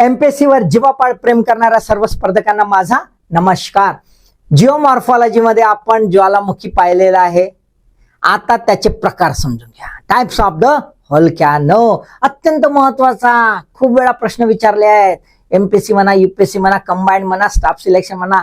एमपीएससीवर जीवापाळ प्रेम करणाऱ्या सर्व स्पर्धकांना माझा नमस्कार. जिओमॉर्फॉलॉजीमध्ये आपण ज्वालामुखी पाहिलेला आहे. आता त्याचे प्रकार समजून घ्या. टाइप्स ऑफ द हलक्या नो अत्यंत महत्त्वाचा खूप वेळा प्रश्न विचारले आहेत. एमपीएससी म्हणा युपीएससी म्हणा कंबाईंड म्हणा स्टाफ सिलेक्शन म्हणा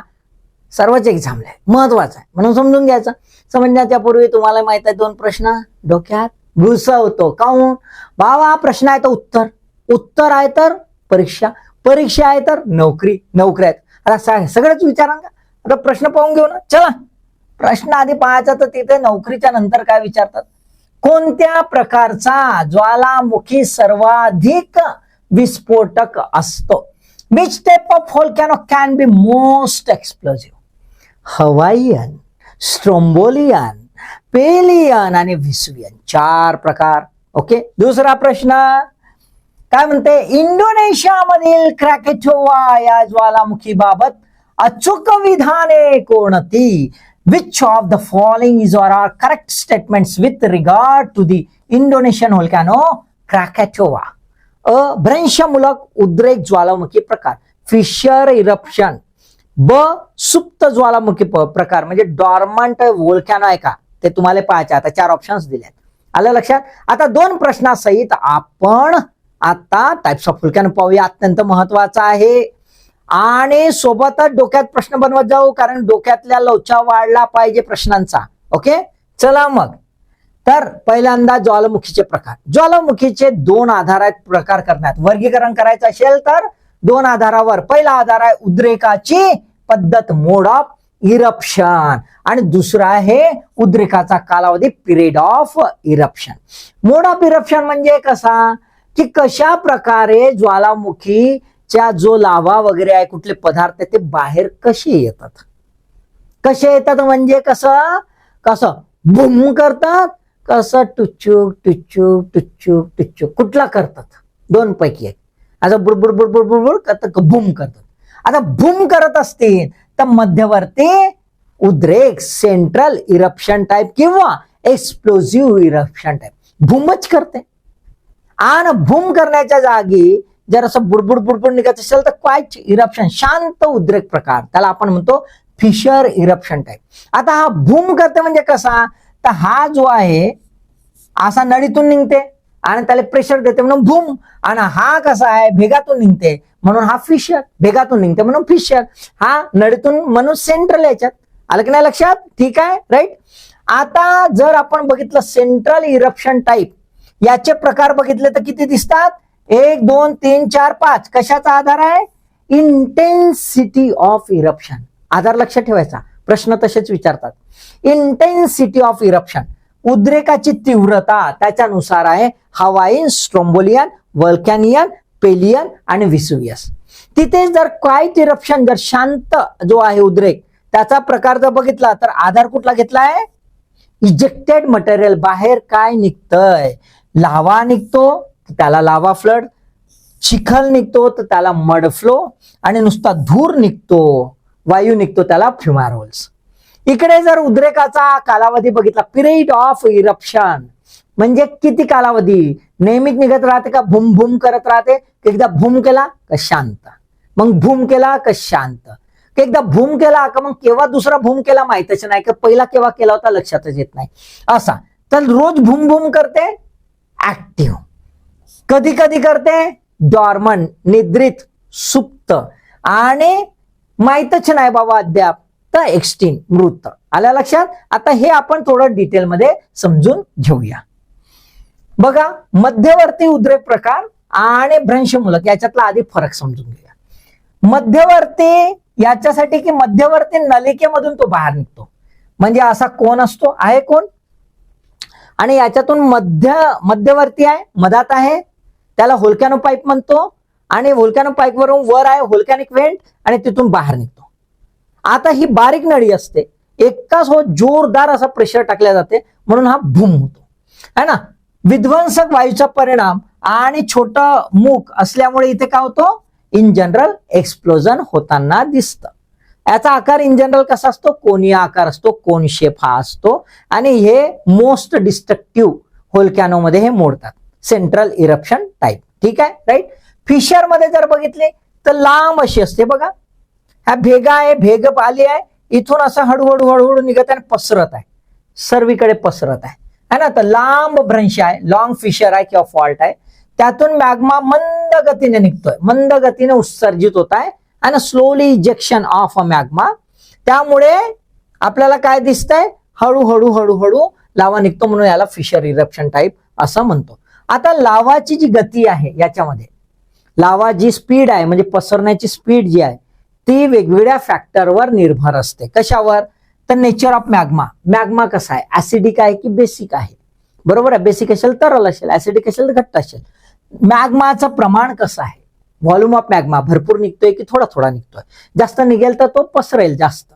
सर्वच एक्झामला आहे महत्वाचं आहे. म्हणून समजून घ्यायचं. समजण्याच्या पूर्वी तुम्हाला माहीत आहे दोन प्रश्न. डोक्यात घुसवतो. काऊन बाबा प्रश्न आहे तर उत्तर. उत्तर आहे तर परीक्षा. परीक्षा आहे तर नोकरी नोकऱ्या आहेत. आता सगळंच विचारा का? आता प्रश्न पाहून घेऊ ना. चला. प्रश्न आधी पाहायचा तर तिथे नोकरीच्या नंतर काय विचारतात? कोणत्या प्रकारचा ज्वालामुखी सर्वाधिक विस्फोटक असतो? Which type of volcano can be most explosive Hawaiian Strombolian Pelean आणि विस्वियन चार प्रकार. ओके दुसरा प्रश्न. काय म्हणते? इंडोनेशियामधील क्रॅकेटोवा या ज्वालामुखी बाबत अचूक विधाने कोणती which of the following is or are correct statements with regard to the Indonesian volcano Krakatoa A भ्रंशमूलक उद्रेक ज्वालामुखी प्रकार. फिशर इरप्शन ब सुप्त ज्वालामुखी प- प्रकार. म्हणजे डॉर्मंट वोलकॅनो आहे का? ते तुम्हाला पाहायचे. आता चार ऑप्शन्स दिलेत. आलं लक्षात? आता दोन प्रश्नासहित आपण आता टाइप्स ऑफ वोल्कॅनो पाहूया. अत्यंत महत्त्वाचा आहे. आणि सोबतच डोक्यात प्रश्न बनवत जाऊ कारण डोक्यातल्या लोचा वाढला पाहिजे प्रश्नांचा. ओके चला मग. तर पहिल्यांदा ज्वालामुखीचे प्रकार. ज्वालामुखीचे दोन आधार आहेत प्रकार करण्यात. वर्गीकरण करायचं असेल तर दोन आधारावर. पहिला आधार आहे उद्रेकाची पद्धत मोड ऑफ इरप्शन आणि दुसरा आहे उद्रेकाचा कालावधी period of eruption mode of eruption म्हणजे कसा? की कशा प्रकारे ज्वालामुखीच्या जो लावा वगैरे आहे कुठले पदार्थ आहे ते बाहेर कसे येतात? कसे येतात म्हणजे कसं? कसं बुम करतात कसं टुच्चूक टुच्चूक टुच्चूक टुच्चूक. कुठला करतात? दोन पैकी एक. असं बुडबुड बुडबुड बुडबुड करतात बुम करतात. आता बुम करत असतील तर मध्यवर्ती उद्रेक सेंट्रल इरप्शन टाईप किंवा एक्सप्लोझिव्ह इरप्शन टाईप भूमच करते. आणि भूम करण्याच्या जागी जर असं बुडबुड बुडबुड निघत असेल तर क्वाईट इरप्शन शांत उद्रेक प्रकार. त्याला आपण म्हणतो फिशर इरप्शन टाईप आता हा भूम करते म्हणजे कसा? तर हा जो आहे असा नळीतून निघते आणि त्याला प्रेशर देते म्हणून भूम. आणि हा कसा आहे? भेगातून निघते म्हणून हा फिशर भेगातून निघते म्हणून फिशर हा नळीतून म्हणून सेंट्रल याच्यात. आलं की नाही लक्षात? ठीक आहे? राईट आता जर आपण बघितलं सेंट्रल इरप्शन टाईप याचे प्रकार बघितले तर किती दिसतात? एक दोन तीन चार पाच. कशाचा आधार आहे? इंटेन्सिटी ऑफ इरप्शन आधार लक्षात ठेवायचा. प्रश्न तसेच विचारतात. इंटेन्सिटी ऑफ इरप्शन उद्रेकाची तीव्रता त्याच्यानुसार आहे. हवाईन स्ट्रोम्बोलियन वल्कॅनियन पेलियन आणि विसुवियस तिथे जर क्वाईट इरप्शन जर शांत जो आहे उद्रेक त्याचा प्रकार जर बघितला तर आधार कुठला घेतला आहे इजेक्टेड मटेरियल बाहेर काय निघतंय? लावा निघतो त्याला लावा फ्लड. चिखल निघतो तर त्याला मड फ्लो. आणि नुसता धूर निघतो वायू निघतो त्याला फ्युमारोल्स इकडे जर उद्रेकाचा कालावधी बघितला पिरियड ऑफ इरप्शन. म्हणजे किती कालावधी? नेहमीच निघत राहते का? भूम भूम करत राहते. की एकदा भूम केला का शांत. मग भूम केला का शांत. एकदा भूम केला का मग केव्हा दुसरा भूम केला माहितच नाही का पहिला केव्हा केला होता लक्षातच येत नाही. असा. तर रोज भूम भूम करते ऍक्टिव्ह कधी कधी करते डॉर्मन निद्रित सुप्त. आणि माहीतच नाही बाबा अद्याप. तर एक्स्टीन मृत. आल्या लक्षात? आता हे आपण थोडं डिटेलमध्ये समजून घेऊया. बघा मध्यवर्ती उद्रेक प्रकार आणि भ्रंशमूलक याच्यातला आधी फरक समजून घेऊया. मध्यवर्ती याच्यासाठी की मध्यवर्ती नलिकेमधून तो बाहेर निघतो. म्हणजे असा कोण असतो? आहे कोण? आणि याच्यातून मध्य मध्यवर्ती आहे मधात आहे. त्याला होलकॅनो पाईप म्हणतो. आणि होलकॅनो पाईप वरून वर आहे होलकॅनिक वेंट आणि तिथून बाहेर निघतो. आता ही बारीक नळी असते. एकाच हो जोरदार असा प्रेशर टाकल्या जाते. म्हणून हा भूम होतो. है ना? विध्वंसक वायूचा परिणाम आणि छोटा मूक असल्यामुळे इथे काय होतो? इन जनरल एक्सप्लोजन होताना दिसतं. याचा आकार इन जनरल कसा असतो? कोणीया आकार असतो कोन शेप हा असतो. आणि हे मोस्ट डिस्ट्रक्टिव्ह होलकॅनो मध्ये हे मोडतात. सेंट्रल इरप्शन टाईप ठीक आहे? राईट फिशरमध्ये जर बघितले तर लांब अशी असते बघा. ह्या भेगा आहे भेग आली आहे. इथून असं हळूहळू हळूहळू निघत आहे आणि पसरत आहे. सर्वीकडे पसरत आहे. है ना? तर लांब भ्रंश आहे लॉंग फिशर आहे किंवा फॉल्ट आहे. त्यातून मॅग्मा मंद गतीने निघतोय. मंद गतीने उत्सर्जित होत आहे. आणि slowly ejection of a magma त्यामुळे आपल्याला काय दिसतंय? हळूहळू हळूहळू लावा निघतो म्हणून याला फिशर इरप्शन टाईप असं म्हणतो. आता लावाची जी गती आहे याच्यामध्ये लावा जी स्पीड आहे म्हणजे पसरण्याची स्पीड जी आहे ती वेगवेगळ्या फॅक्टरवर निर्भर असते. कशावर? तर नेचर ऑफ मॅग्मा मॅग्मा कसा आहे? ऍसिडिक आहे की बेसिक आहे? बरोबर आहे? बेसिक असेल तरल असेल. ऍसिडिक असेल तर घट्ट असेल. मॅग्माचं प्रमाण कसं आहे? व्हॉल्यूम ऑफ मॅग्मा भरपूर निघतोय की थोडा थोडा निघतोय. जास्त निघेल तर तो पसरेल जास्त.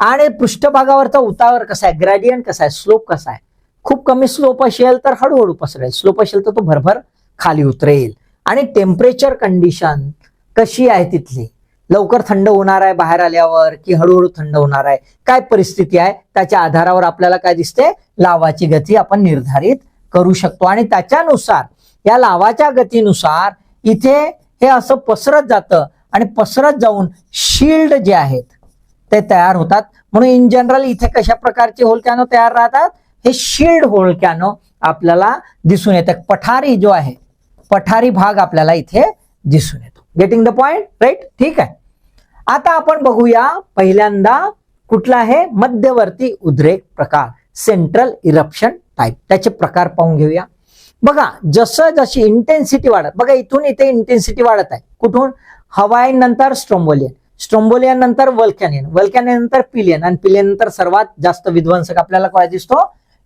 आणि पृष्ठभागावरचा उतावर कसा आहे? ग्रॅडियंट कसा आहे? स्लोप कसा आहे? खूप कमी स्लोप असेल तर हळूहळू पसरेल. स्लोप असेल तर तो भरभर खाली उतरेल. आणि टेम्परेचर कंडिशन कशी आहे तिथली? लवकर थंड होणार आहे बाहेर आल्यावर की हळूहळू थंड होणार आहे? काय परिस्थिती आहे? त्याच्या आधारावर आपल्याला काय दिसते लावाची गती आपण निर्धारित करू शकतो. आणि त्याच्यानुसार या लावाच्या गतीनुसार इथे हे असं पसरत जातं आणि पसरत जाऊन शिल्ड जे आहेत ते तयार होतात. म्हणून इन जनरल इथे कशा प्रकारचे होलकॅनो तयार राहतात? हे शिल्ड होलकॅनो आपल्याला दिसून येतं. पठारी जो आहे पठारी भाग आपल्याला इथे दिसून येतो. गेटिंग द पॉइंट राईट ठीक आहे. आता आपण बघूया पहिल्यांदा कुठला आहे? मध्यवर्ती उद्रेक प्रकार. सेंट्रल इरप्शन टाईप त्याचे प्रकार पाहून घेऊया. बघा जसं जशी इंटेन्सिटी वाढत बघा इथून इथे इंटेन्सिटी वाढत आहे. कुठून? हवाईन नंतर स्ट्रोम्बोलियन स्ट्रोम्बोलियन नंतर वल्कॅनियन. वल्कॅनियन नंतर पिलियन. आणि पिलियन नंतर सर्वात जास्त विध्वंसक आपल्याला काय दिसतो?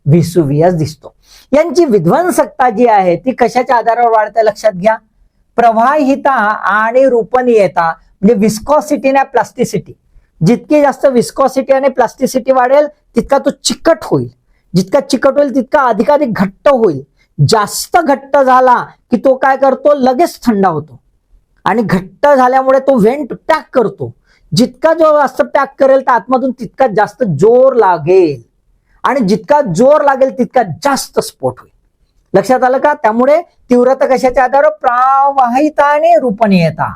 व्हिसुवियस दिसतो. यांची विध्वंसकता जी आहे ती कशाच्या आधारावर वाढते लक्षात घ्या? प्रवाहिता आणि रूपनीयता म्हणजे विस्कॉसिटी आणि प्लास्टिसिटी जितकी जास्त विस्कॉसिटी आणि प्लास्टिसिटी वाढेल तितका तो चिकट होईल. जितका चिकट होईल तितका अधिकाधिक घट्ट होईल. जास्त घट्ट झाला की तो काय करतो? लगेच थंड होतो. आणि घट्ट झाल्यामुळे तो व्हेंट पॅक करतो. जितका जो जास्त पॅक करेल तर आतमधून तितका जास्त जोर लागेल. आणि जितका जोर लागेल तितका जास्त स्फोट होईल. लक्षात आलं का? त्यामुळे तीव्रता कशाच्या आधारावर प्रवाहिता आणि रूपणीयता.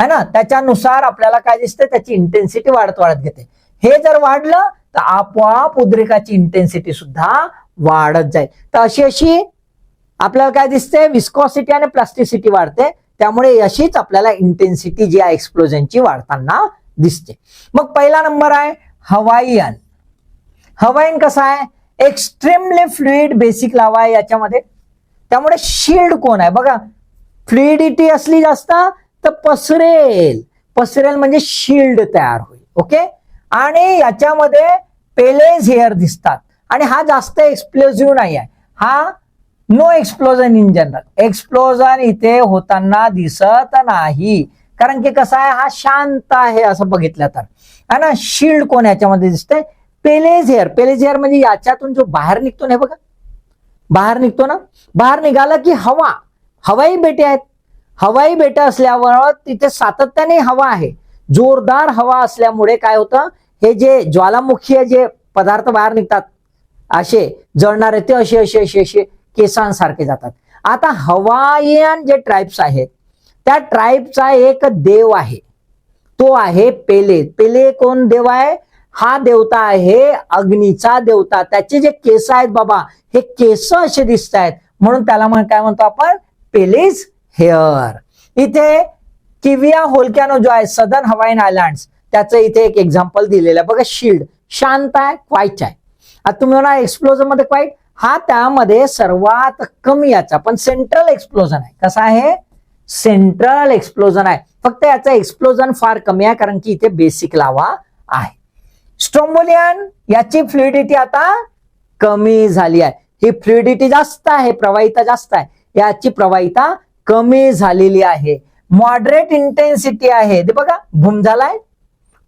है ना? त्याच्यानुसार आपल्याला काय दिसते त्याची इंटेन्सिटी वाढत वाढत घेते. हे जर वाढलं तर आपोआप उद्रेकाची इंटेन्सिटी सुद्धा वाढत जाईल. तर अशी अशी आपल्याला काय दिसते विस्कॉसिटी आणि प्लास्टिसिटी वाढते. त्यामुळे अशीच आपल्याला इंटेन्सिटी जी आहे एक्सप्लोजनची वाढताना दिसते. मग पहिला नंबर आहे हवाईयन. हवाईन कसा आहे? एक्स्ट्रीमली फ्लुईड बेसिक लावा आहे याच्यामध्ये. त्यामुळे शिल्ड कोण आहे? बघा फ्लुइडिटी असली जास्त तर पसरेल. पसरेल म्हणजे शिल्ड तयार होईल. ओके? आणि याच्यामध्ये पेलेज हेअर दिसतात. आणि हा जास्त एक्सप्लोजिव्ह नाही आहे. हा no explosion in general explosion इथे होताना दिसत नाही. कारण की कसं आहे? हा शांत आहे असं बघितलं तर. है ना? शिल्ड कोण याच्यामध्ये दिसतंय? पेलेझेअर पेलेझेअर म्हणजे याच्यातून जो बाहेर निघतो ना बघा. बाहेर निघतो ना? बाहेर निघाला की हवा. हवाई बेटे आहेत. हवाई बेटे असल्यावर तिथे सातत्याने हवा आहे. जोरदार हवा असल्यामुळे काय होतं? हे जे ज्वालामुखी जे पदार्थ बाहेर निघतात असे जळणारे ते असे असे असे असे केसांसारखे जातात. आता हवायन जे ट्राईब्स आहेत त्या ट्राईबचा एक देव आहे. तो आहे पेले. पेले कोण देव आहे? हा देवता आहे अग्नीचा देवता. त्याचे जे केस आहेत बाबा हे केस असे दिसत आहेत. म्हणून त्याला म्हण काय म्हणतो आपण? पेलेज हेअर इथे किविया होलकॅनो जो आहे सदर्न हवाईन आयलँड त्याचं इथे एक एक्झाम्पल दिलेलं आहे. बघा शिल्ड शांत आहे क्वाईट आहे. आता तुम्ही म्हणा एक्सप्लोजरमध्ये क्वाईट हा त्यामध्ये सर्वात कमी याचा पण सेंट्रल एक्सप्लोजन आहे. कसा आहे? सेंट्रल एक्सप्लोजन आहे. फक्त याचा एक्सप्लोजन फार कमी आहे कारण की इथे बेसिक लावा आहे. स्ट्रोम्बोलियन याची फ्लुइडिटी आता कमी झाली आहे. ही फ्लुइडिटी जास्त आहे प्रवाहिता जास्त आहे. याची प्रवाहिता कमी झालेली आहे. मॉडरेट इंटेन्सिटी आहे. ते बघा भूम झालाय.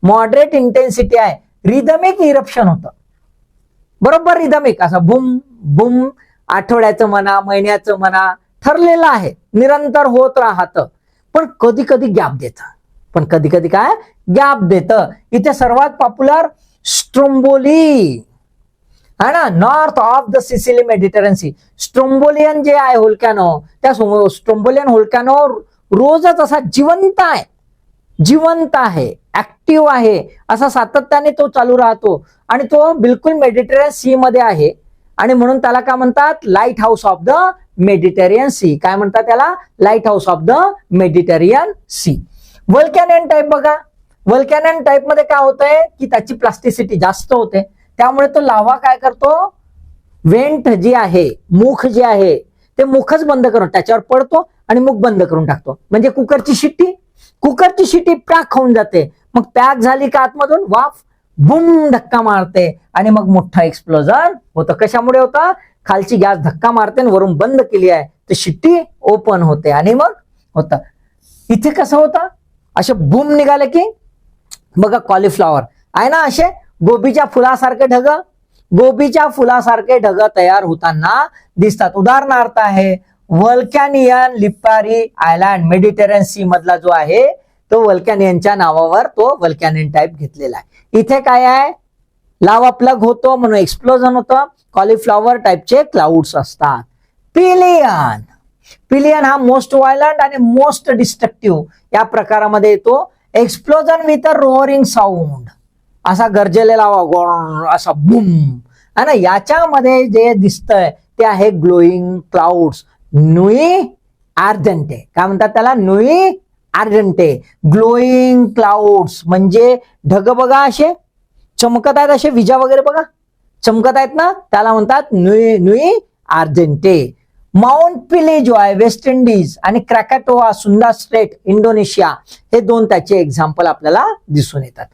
मॉडरेट इंटेन्सिटी आहे. रिदमिक इरप्शन होतं. बरोबर रिदमिक असं भूम बुम आठवड्याचं म्हणा महिन्याचं म्हणा ठरलेलं आहे. निरंतर होत राहत. पण कधी कधी गॅप देत. पण कधी कधी काय? गॅप देत. इथे सर्वात पॉप्युलर स्ट्रोम्बोली. है ना? North of the Sicily Mediterranean Strombolian Strombolian जे आहे होलकॅनो त्या स्ट्रोम्बोलियन होलकॅनो रोजच असा जिवंत आहे. जिवंत आहे. ऍक्टिव्ह आहे. असा सातत्याने तो चालू राहतो. आणि तो बिलकुल मेडिटेरियन सी मध्ये आहे. आणि म्हणून त्याला काय म्हणतात? Lighthouse of the Mediterranean sea काय म्हणतात त्याला? Lighthouse of the Mediterranean sea Vulcanian type बघा. वल्कॅनियन टाईपमध्ये काय होतंय? की त्याची प्लास्टिसिटी जास्त होते. त्यामुळे तो लावा काय करतो? वेंट जी आहे मुख जे आहे ते मुखच बंद करून त्याच्यावर पडतो आणि मुख बंद करून टाकतो. म्हणजे कुकरची शिट्टी. कुकरची शिट्टी पॅक होऊन जाते. मग पॅक झाली का आतमधून? वाफ. बुम धक्का मारते आणि मग मोठा एक्सप्लोजन होतं. कशामुळे होता? खालची गॅस धक्का मारते आणि वरून बंद केली आहे. तर शिट्टी ओपन होते आणि मग होतं. इथे कसं होतं? असे बुम निघाले की बघा कॉलीफ्लॉवर आहे ना असे? गोबीच्या फुलासारखे ढग. गोबीच्या फुलासारखे ढग तयार होताना दिसतात. उदाहरणार्थ आहे Vulcanian Lipari island Mediterranean sea मधला जो आहे तो वल्कॅनियनच्या नावावर तो वल्कॅनियन टाईप घेतलेला आहे. इथे काय आहे? लावा प्लग होतो म्हणून एक्सप्लोजन होतं. कॉलीफ्लॉवर टाईपचे क्लाउड्स असतात. पिलियन पिलियन हा मोस्ट व्हायलंट आणि मोस्ट डिस्ट्रक्टिव्ह या प्रकारामध्ये येतो. Explosion with a roaring sound असा गरजेलेला असा बुम है ना याच्यामध्ये जे दिसतंय ते आहे ग्लोईंग क्लाउड्स नुई आर्जंटे काय म्हणतात त्याला? नुई आर्जंटे ग्लोईंग क्लाउड्स म्हणजे ढग बघा असे. चमकत आहेत असे विजा वगैरे बघा. चमकत आहेत ना? त्याला म्हणतात नुई नुई आर्जेंटे माउंट पिले जो आहे वेस्ट इंडिज आणि क्रॅकॅटोआ सुंदा स्टेट इंडोनेशिया हे दोन त्याचे एक्झाम्पल आपल्याला दिसून येतात.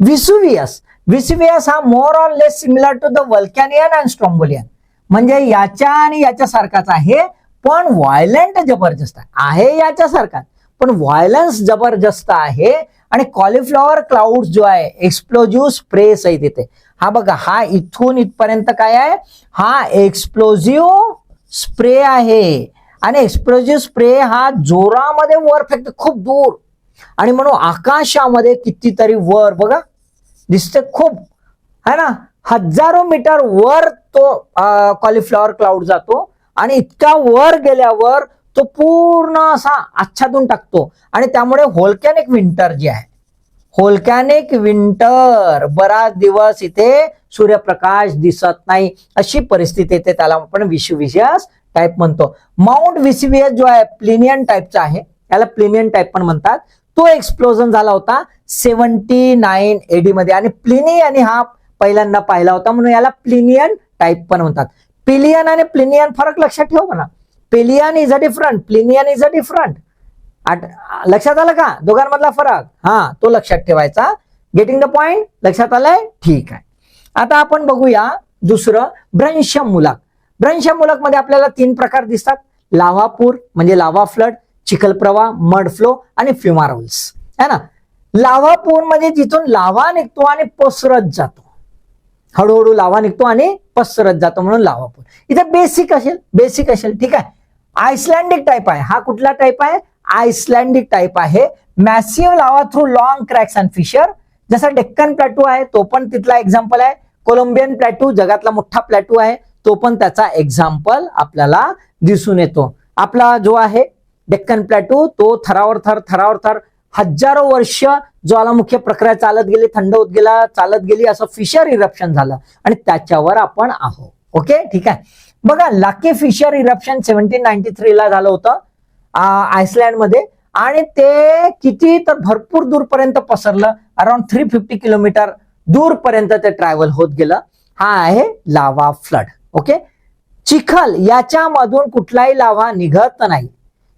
विसुवियस विसुवियस हा more or less similar to the Vulcanian and Strombolian म्हणजे याच्या आणि याच्यासारखाच आहे पण व्हायलंट जबरदस्त आहे. याच्यासारखाच पण व्हायलन्स जबरदस्त आहे आणि कॉलीफ्लॉवर क्लाउड जो आहे एक्सप्लोजिव्ह स्प्रे आहे तिथे हा बघा हा इथून इथपर्यंत काय आहे? हा एक्सप्लोजिव्ह स्प्रे आहे. आणि एक्सप्लोजिव्ह स्प्रे हा जोरामध्ये वर फेकतो खूप दूर. आणि म्हणून आकाशामध्ये कितीतरी वर बघा दिसते खूप. है ना? हजारो मीटर वर तो कॉलीफ्लॉवर क्लाउड जातो. आणि इतका वर गेल्यावर तो पूर्ण असा आच्छादून टाकतो. आणि त्यामुळे होलकॅनिक विंटर जे आहे. होलकॅनिक विंटर बराच दिवस इथे सूर्यप्रकाश दिसत नाही. अशी परिस्थिती येते त्याला आपण विश्वविशेष टाईप म्हणतो. माउंट विसिवियस जो आहे प्लिनियन टाईपचा आहे. याला प्लिनियन टाईप पण म्हणतात. तो एक्सप्लोजन झाला होता सेव्हन्टी नाईन एडी मध्ये. आणि प्लिनी आणि हा पहिल्यांदा पाहिला होता म्हणून याला प्लिनियन टाईप पण म्हणतात. पिलियन आणि प्लिनियन फरक लक्षात ठेव ना Pelean is a different Plinian is a different लक्षात आलं का? दोघांमधला फरक. हा तो लक्षात ठेवायचा. गेटिंग द पॉइंट लक्षात आलंय? ठीक आहे. आता आपण बघूया दुसरं ब्रंशमुलक ब्रंशमुलकमध्ये आपल्याला तीन प्रकार दिसतात. लाव्हापूर म्हणजे लाव्हा फ्लड चिखल प्रवाह मड फ्लो आणि फ्युमारोल्स है ना? लावापूर म्हणजे जिथून लाव्हा निघतो आणि पसरत जातो. हळूहळू लावा निघतो आणि पसरत जातो म्हणून लावापूर इथे बेसिक असेल बेसिक असेल. ठीक आहे? आयसलँडिक टाईप आहे. हा कुठला टाईप आहे? आयसलँडिक टाईप आहे. Massive lava through long cracks and fissure जसा डेक्कन प्लॅटू आहे तो पण तिथला एक्झाम्पल आहे. कोलंबियन प्लॅटू जगातला मोठा प्लॅटू आहे. तो पण त्याचा एक्झाम्पल आपल्याला दिसून येतो. आपला जो आहे डेक्कन प्लॅटू तो थरावर थर थरावर थर. हजारो वर्ष ज्वालामुखी प्रक्रिया चालत गेली थंड होत गेला चालत गेली असं फिशर इरप्शन झालं. आणि त्याच्यावर आपण आहो ओके ठीक आहे? बघा Laki fissure eruption seventeen ninety थ्रीला झालं होतं आयसलँडमध्ये आणि ते किती तर भरपूर दूरपर्यंत पसरलं. अराउंड थ्री फिफ्टी किलोमीटर दूरपर्यंत ते ट्रॅव्हल होत गेलं. हा आहे लावा फ्लड ओके चिखल याच्यामधून कुठलाही लावा निघत नाही.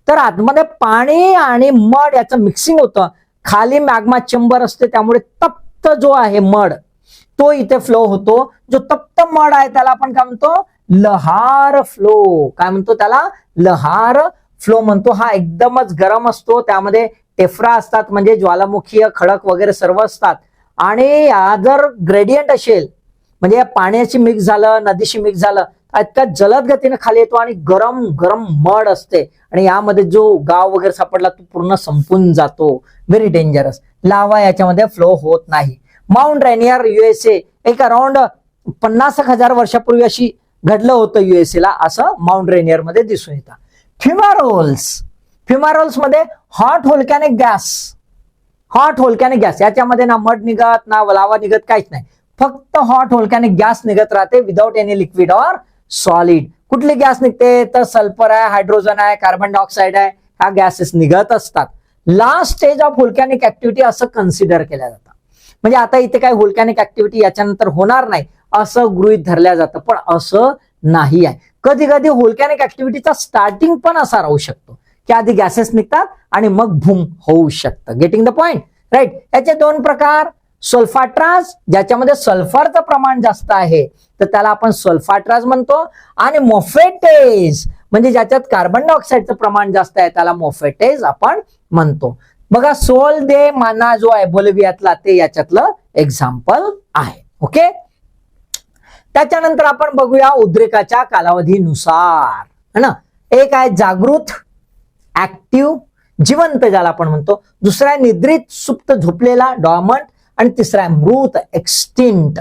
तर आतमध्ये पाणी आणि मड याचं मिक्सिंग होतं. खाली मॅग्मा चेंबर असते त्यामुळे तप्त जो आहे मड तो इथे फ्लो होतो. जो तप्त मड आहे त्याला आपण काय म्हणतो? Lahar flow. काय म्हणतो त्याला? लहार फ्लो म्हणतो. हा एकदमच गरम असतो. त्यामध्ये टेफ्रा असतात म्हणजे ज्वालामुखीय खडक वगैरे सर्व असतात. आणि या जर ग्रेडियंट असेल म्हणजे या पाण्याशी मिक्स झालं नदीशी मिक्स झालं इतका जलद गतीने खाली येतो आणि गरम गरम मड असते. आणि यामध्ये जो गाव वगैरे सापडला तो पूर्ण संपून जातो. व्हेरी डेंजरस लावा याच्यामध्ये फ्लो होत नाही. माउंट रेनियर युएसए एक अराउंड पन्नास एक हजार वर्षापूर्वी अशी घडलं होतं युएसएला असं माउंट रेनियरमध्ये दिसून येतं. Fumaroles फिमारोल्समध्ये hot volcanic gas hot volcanic gas याच्यामध्ये ना मठ निघत ना लावा निघत काहीच नाही. फक्त हॉट होलकॅनिक गॅस निघत राहते without any liquid or solid कुठली गॅस निघते? तर सल्फर आहे हायड्रोजन आहे कार्बन डायऑक्साईड आहे. ह्या गॅसेस निघत असतात. Last stage of volcanic activity असं कन्सिडर केल्या जातं. म्हणजे आता इथे काय व्होल्कॅनिक ऍक्टिव्हिटी याच्यानंतर होणार नाही असं गृहित धरल्या जातं. पण असं नाही आहे. कधी कधी व्होल्कॅनिक ऍक्टिव्हिटीचा स्टार्टिंग पण असा राहू शकतो की आधी गॅसेस निघतात आणि मग भूम होऊ शकतं. गेटिंग द पॉइंट राईट याचे दोन प्रकार सल्फाट्राज ज्याच्यामध्ये सल्फरचं प्रमाण जास्त आहे तर त्याला आपण सल्फाट्राज म्हणतो आणि मोफेटेज म्हणजे ज्याच्यात कार्बन डायऑक्साईडचं प्रमाण जास्त आहे त्याला मोफेटेज आपण म्हणतो. बघा सोल दे माना जो आहे बोलवियातला ते याच्यातलं एक्झाम्पल आहे. ओके त्याच्यानंतर आपण बघूया उद्रेकाच्या कालावधीनुसार. है ना? एक आहे जागृत ऍक्टिव्ह जिवंत ज्याला आपण म्हणतो. दुसरा आहे निद्रित सुप्त झोपलेला डॉमंट आणि तिसरा आहे मृत एक्सटिंट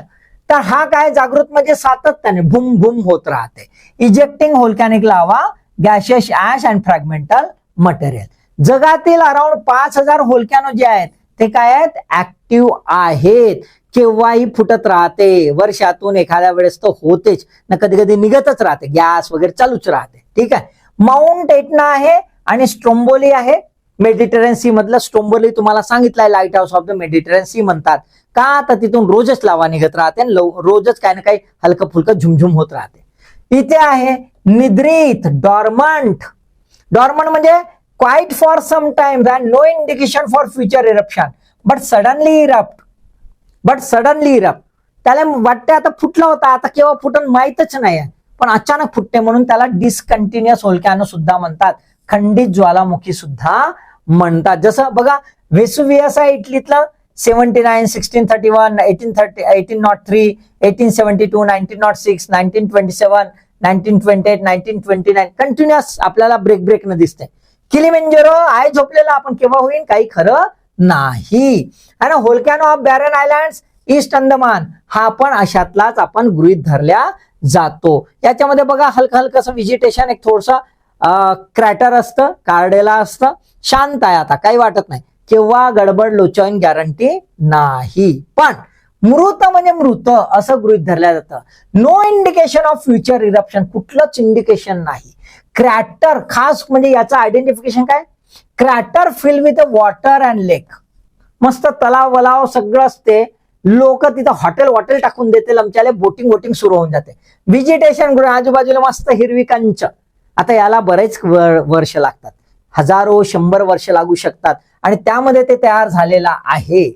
तर हा काय जागृत म्हणजे सातत्याने भूम भूम होत राहते. Ejecting volcanic lava gaseous ash and fragmental material जगातील अराउंड पाच हजार होलक्यानो जे आहेत ते काय आहेत? ऍक्टिव्ह आहेत. केव्हाही फुटत राहते. वर्षातून एखाद्या वेळेस तर होतेच. ना कधी कधी निघतच राहते. गॅस वगैरे चालूच राहते. ठीक आहे? माउंट एटना आहे आणि स्ट्रोंबोली आहे. मेडिटेरियन सी मधलं स्ट्रोंबोली तुम्हाला सांगितलंय lighthouse of the Mediterranean sea म्हणतात. का? तर तिथून रोजच लावा निघत राहते आणि रोजच काही ना काही हलकं फुलकं झुमझुम होत राहते. इथे आहे निद्रित डॉर्मंट. डॉर्मंट म्हणजे quite for some time and no indication for future eruption but suddenly erupt but suddenly erupt त्याला वाटते आता फुटला होता. आता केव्हा फुटून माहीतच नाही पण अचानक फुटते म्हणून त्याला डिसकंटिन्युअस होलक्यानं सुद्धा म्हणतात. खंडित ज्वालामुखी सुद्धा म्हणतात. जसं बघा वेसुवियस आहे इटलीतलं seventy nine sixteen thirty one eighteen thirty eighteen nought three eighteen seventy two nineteen nought six nineteen twenty seven nineteen twenty eight nineteen twenty nine continuous आपल्याला ब्रेक ब्रेकनं दिसते. किलिमेंजरो आय झोपलेला आपण केव्हा होईल काही खरं नाही. आणि volcano of Barren island east Andaman हा पण अशातलाच आपण गृहित धरल्या जातो. याच्यामध्ये बघा हलकं हलकं व्हिजिटेशन एक थोडस क्रॅटर असतं कार्डेला असतं. शांत आहे आता काही वाटत नाही. केव्हा गडबड लोचॉईन गॅरंटी नाही. पण मृत म्हणजे मृत असं गृहित धरल्या जातं. No indication of future eruption कुठलंच इंडिकेशन नाही. क्रॅटर खास म्हणजे याचं आयडेंटिफिकेशन काय? Crater fill with water and lake मस्त तलाव वलाव सगळं असते. लोक तिथं हॉटेल वॉटेल टाकून देतील आमच्याला. बोटिंग वोटिंग सुरू होऊन जाते. व्हिजिटेशन आजूबाजूला मस्त हिरवी कंच. आता याला बरेच वर्ष लागतात. हजारो शंभर वर्ष लागू शकतात. आणि त्यामध्ये ते तयार झालेला आहे.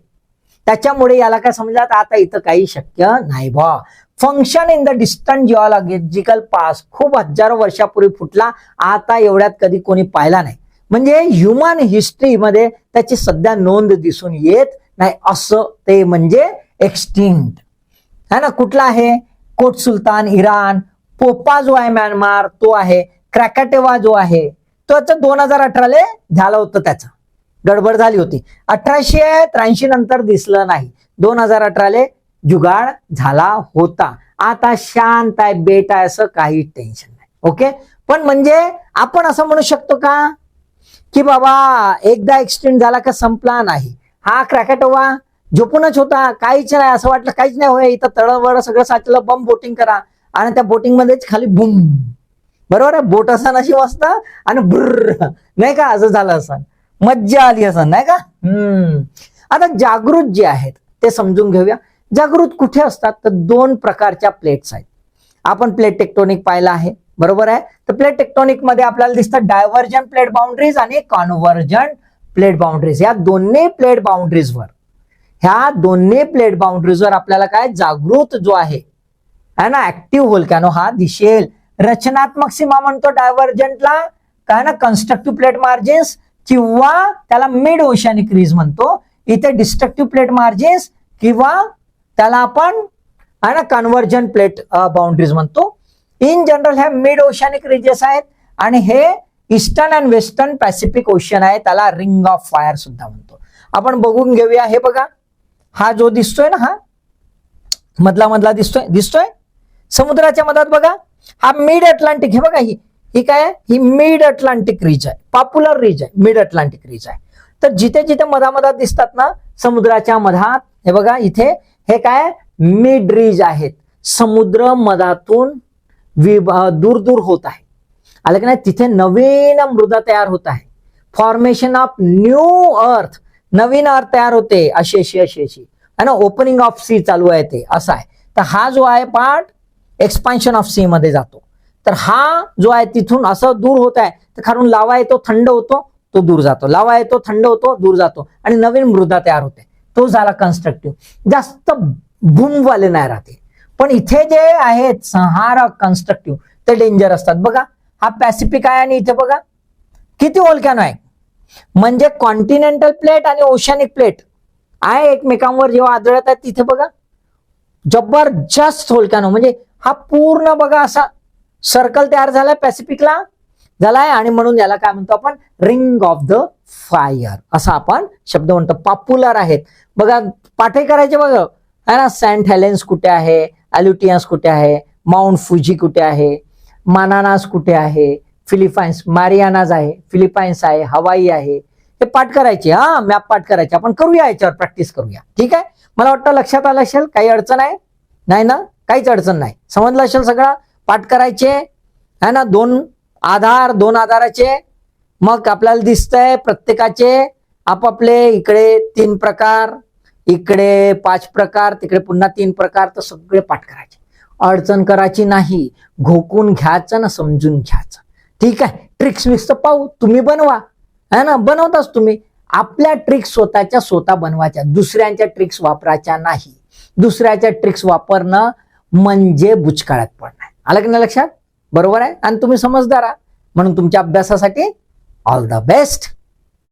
त्याच्यामुळे याला काय समजलं? आता इथं काही शक्य नाही बा function in the distant geological past खूप हजारो वर्षापूर्वी फुटला. आता एवढ्यात कधी कोणी पाहिला नाही. म्हणजे ह्युमन हिस्ट्रीमध्ये त्याची सध्या नोंद दिसून येत नाही. असं ते म्हणजे एक्सटिंक्ट है ना? कुठला आहे? Koh Sultan Iran. पोपा जो आहे म्यानमार तो आहे. क्रॅकॅटेवा जो आहे तो दोन हजार अठराले झालं होतं त्याचं. गडबड झाली होती. अठराशे त्र्याऐंशी नंतर दिसलं नाही. दोन हजार अठराले जुगाड झाला होता. आता शांत आहे बेट आहे असं काही टेन्शन नाही. ओके पण म्हणजे आपण असं म्हणू शकतो का? की बाबा एकदा एक्सटेंड झाला का संपला नाही. हा क्रॅकेटोवा झोपूनच होता. काहीच नाही असं वाटलं काहीच नाही होय इथं तळवळ सगळं साचलं बम बोटिंग करा. आणि त्या बोटिंग मध्येच खाली बुम बरोबर आहे? बोट असं अशी मस्त आणि बुर्र नाही का? असं झालं असं. मज्जा आली असं नाही का? हम्म. आता जागृत जे आहेत ते समजून घेऊया. जागृत कुठे असतात? तर दोन प्रकारच्या प्लेट्स आहेत. आपण प्लेट टेक्टोनिक पाहिलं आहे. बरोबर आहे? तर प्लेट टेक्टोनिकमध्ये आपल्याला दिसतं डायव्हर्जन प्लेट बाउंड्रीज आणि कॉन्व्हर्जन प्लेट बाउंड्रीज या दोन्ही प्लेट बाउंड्रीजवर ह्या दोन्ही प्लेट बाउंड्रीजवर आपल्याला काय? जागृत जो आहे है ना? ऍक्टिव्ह व्होल्कॅनो हा दिसेल रचनात्मक सीमा म्हणतो डायव्हर्जंटला काय ना? कन्स्ट्रक्टिव्ह प्लेट मार्जिन्स किंवा त्याला मिड ओशॅनिक रीज म्हणतो. इथे डिस्ट्रक्टिव्ह प्लेट मार्जिन्स किंवा त्याला आपण आहे ना कन्व्हर्जन प्लेट बाउंड्रीज म्हणतो. इन जनरल ह्या मिड ओशनिक रिजेस आहेत आणि हे eastern and western Pacific ocean आहे. त्याला रिंग ऑफ फायर सुद्धा म्हणतो. आपण बघून घेऊया. हे बघा. हा जो दिसतोय ना हा मधला मधला दिसतोय. दिसतोय? समुद्राच्या मधात बघा. हा मिड अटलांटिक हे बघा ही. ही काय आहे? ही मिड अटलांटिक रिज आहे. पॉप्युलर रिज आहे. मिड अटलांटिक रिज आहे. तर जिथे जिथे मधामधात दिसतात ना समुद्राच्या मधात हे बघा इथे हे काय? मिड रिज आहेत. समुद्र मधातून दूर दूर होत आहे. आलं की नाही? तिथे नवीन मृदा तयार होत आहे. फॉर्मेशन ऑफ न्यू अर्थ नवीन अर्थ तयार होते अशी अशी अशी अशी. आणि ना ओपनिंग ऑफ सी चालू आहे ते. असं आहे. तर हा जो आहे पार्ट एक्सपान्शन ऑफ सी मध्ये जातो. तर हा जो आहे तिथून असं दूर होत आहे. तर खालून लावा येतो थंड होतो तो दूर जातो. लावा येतो थंड होतो दूर जातो. आणि नवीन मृदा तयार होते. तो झाला कन्स्ट्रक्टिव्ह जास्त बुमवाले नाही राहते. पण इथे जे आहेत संहारक कन्स्ट्रक्टिव्ह ते डेंजर असतात. बघा हा पॅसिफिक आहे आणि इथे बघा किती ओलक्यानो आहे? म्हणजे कॉन्टिनेंटल प्लेट आणि ओशॅनिक प्लेट आहे एकमेकांवर जेव्हा आदळत आहेत तिथे बघा जबरदस्त होलक्यानो म्हणजे हा पूर्ण बघा असा सर्कल तयार झालाय पॅसिफिकला झालाय. आणि म्हणून याला काय म्हणतो आपण? रिंग ऑफ द फायर असा आपण शब्द म्हणतो. पॉप्युलर आहेत. बघा पाठे करायचे बघ. है ना? सेंट हेलेन्स कुठे आहे? अल्युटियन्स कुठे आहे? माउंट फुजी कुठे आहे? मानानास कुठे आहे? फिलिपाईन्स मारियानाज आहे. फिलिपाईन्स आहे. हवाई आहे. हे पाठ करायचे. हा मॅप पाठ करायचे. आपण करूया याच्यावर प्रॅक्टिस करूया. ठीक आहे? मला वाटतं लक्षात आलं असेल? काही अडचण आहे? नाही ना? काहीच अडचण नाही. समजलं असेल सगळं? पाठ करायचे. है ना? दोन आधार दोन आधाराचे. मग आपल्याला दिसतंय प्रत्येकाचे. आपापले इकडे तीन प्रकार इकडे पाच प्रकार तिकडे पुन्हा तीन प्रकार तर सगळे पाठ करायचे. अडचण करायची नाही. घोकून घ्यायचं ना समजून घ्यायचं. ठीक आहे? ट्रिक्स तर पाहू. तुम्ही बनवा. है ना? बनवताच तुम्ही. आपल्या ट्रिक्स स्वतःच्या स्वतः बनवायच्या. दुसऱ्यांच्या ट्रिक्स वापरायच्या नाही. दुसऱ्याच्या ट्रिक्स वापरणं म्हणजे बुचकाळ्यात पडणार आलं की नाही लक्षात? बरोबर आहे? आणि तुम्ही समजदार आहात. म्हणून तुमच्या अभ्यासासाठी ऑल द बेस्ट